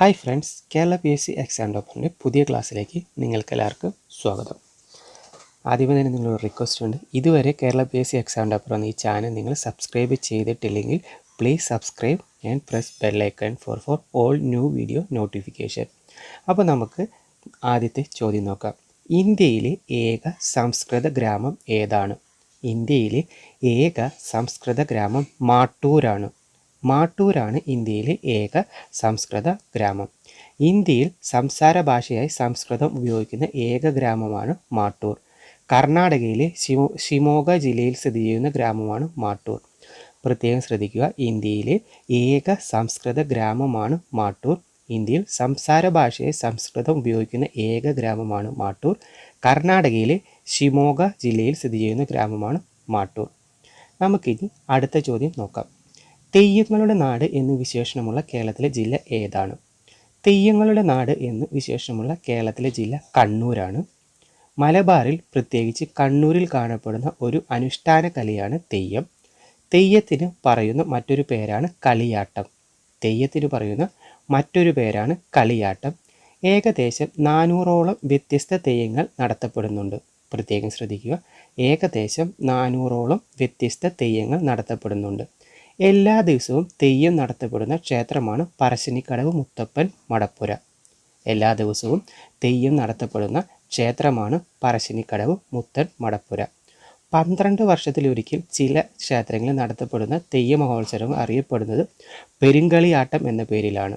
Hi friends Kerala P S C exam ടോപ്പറിന്റെ പുതിയ ക്ലാസ്സിലേക്ക് നിങ്ങൾക്ക് എല്ലാവർക്കും സ്വാഗതം. ആദ്യമേ തന്നെ നിങ്ങളൊരു റിക്വസ്റ്റ് ഉണ്ട്. ഇതുവരെ Kerala P S C exam topper എന്ന ഈ ചാനൽ നിങ്ങൾ സബ്സ്ക്രൈബ് ചെയ്തിട്ടില്ലെങ്കിൽ please subscribe and press bell icon for for all new video notification അപ്പോൾ നമുക്ക് ആദ്യത്തെ ചോദ്യം നോക്കാം. ഇന്ത്യയിലെ ഏക സംസ്കൃത ഗ്രാമം ഏതാണ്? ഇന്ത്യയിലെ ഏക സംസ്കൃത ഗ്രാമം മാട്ടൂരാണ്. മാട്ടൂരാണ് ഇന്ത്യയിലെ ഏക സംസ്കൃത ഗ്രാമം. ഇന്ത്യയിൽ സംസാര ഭാഷയായി സംസ്കൃതം ഉപയോഗിക്കുന്ന ഏക ഗ്രാമമാണ് മാട്ടൂർ. കർണാടകയിലെ ശിമോ ഷിമോഗ ജില്ലയിൽ സ്ഥിതി ചെയ്യുന്ന ഗ്രാമമാണ് മാട്ടൂർ. പ്രത്യേകം ശ്രദ്ധിക്കുക ഇന്ത്യയിലെ ഏക സംസ്കൃത ഗ്രാമമാണ് മാട്ടൂർ. ഇന്ത്യയിൽ സംസാര ഭാഷയെ സംസ്കൃതം ഉപയോഗിക്കുന്ന ഏക ഗ്രാമമാണ് മാട്ടൂർ. കർണാടകയിലെ ഷിമോഗ ജില്ലയിൽ സ്ഥിതി ചെയ്യുന്ന ഗ്രാമമാണ് മാട്ടൂർ. നമുക്കിനി അടുത്ത ചോദ്യം നോക്കാം. തെയ്യങ്ങളുടെ നാട് എന്ന് വിശേഷണമുള്ള കേരളത്തിലെ ജില്ല ഏതാണ്? തെയ്യങ്ങളുടെ നാട് എന്ന് വിശേഷമുള്ള കേരളത്തിലെ ജില്ല കണ്ണൂരാണ്. മലബാറിൽ പ്രത്യേകിച്ച് കണ്ണൂരിൽ കാണപ്പെടുന്ന ഒരു അനുഷ്ഠാന കലയാണ് തെയ്യം. തെയ്യത്തിന് പറയുന്ന മറ്റൊരു പേരാണ് കളിയാട്ടം. തെയ്യത്തിന് പറയുന്ന മറ്റൊരു പേരാണ് കളിയാട്ടം. ഏകദേശം നാനൂറോളം വ്യത്യസ്ത തെയ്യങ്ങൾ നടത്തപ്പെടുന്നുണ്ട്. പ്രത്യേകം ശ്രദ്ധിക്കുക. ഏകദേശം നാനൂറോളം വ്യത്യസ്ത തെയ്യങ്ങൾ നടത്തപ്പെടുന്നുണ്ട്. എല്ലാ ദിവസവും തെയ്യം നടത്തപ്പെടുന്ന ക്ഷേത്രമാണ് പറശ്ശിനിക്കടവ് മുത്തപ്പൻ മടപ്പുര. എല്ലാ ദിവസവും തെയ്യം നടത്തപ്പെടുന്ന ക്ഷേത്രമാണ് പറശ്ശിനിക്കടവ് മുത്തൻ മടപ്പുര. പന്ത്രണ്ട് വർഷത്തിലൊരിക്കൽ ചില ക്ഷേത്രങ്ങളിൽ നടത്തപ്പെടുന്ന തെയ്യ മഹോത്സവം അറിയപ്പെടുന്നത് പെരുങ്കളിയാട്ടം എന്ന പേരിലാണ്.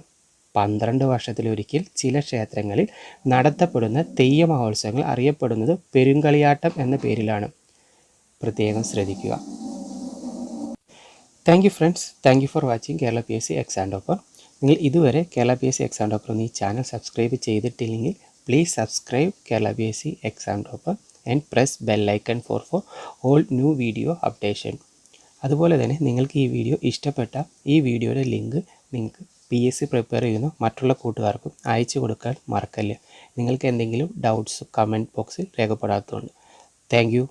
പന്ത്രണ്ട് വർഷത്തിലൊരിക്കൽ ചില ക്ഷേത്രങ്ങളിൽ നടത്തപ്പെടുന്ന തെയ്യ മഹോത്സവങ്ങൾ അറിയപ്പെടുന്നത് പെരുങ്കളിയാട്ടം എന്ന പേരിലാണ്. പ്രത്യേകം ശ്രദ്ധിക്കുക. Thank you friends thank you for watching Kerala P S C exam topper നിങ്ങൾ ഇതുവരെ Kerala P S C exam topper എന്ന ഈ ചാനൽ സബ്സ്ക്രൈബ് ചെയ്തിട്ടില്ലെങ്കിൽ please subscribe Kerala P S C exam topper and press bell icon for for all new video updation അതുപോലെ തന്നെ നിങ്ങൾക്ക് ഈ video ഇഷ്ടപ്പെട്ട ഈ വീഡിയോയുടെ ലിങ്ക് നിങ്ങൾക്ക് പി എസ് സി പ്രിപ്പയർ ചെയ്യുന്ന മറ്റുള്ള കൂട്ടുകാർക്കും അയച്ചു കൊടുക്കാൻ മറക്കല്ല. നിങ്ങൾക്ക് എന്തെങ്കിലും ഡൗട്ട്സ് കമന്റ് ബോക്സിൽ രേഖപ്പെടാത്തതുകൊണ്ട്. താങ്ക്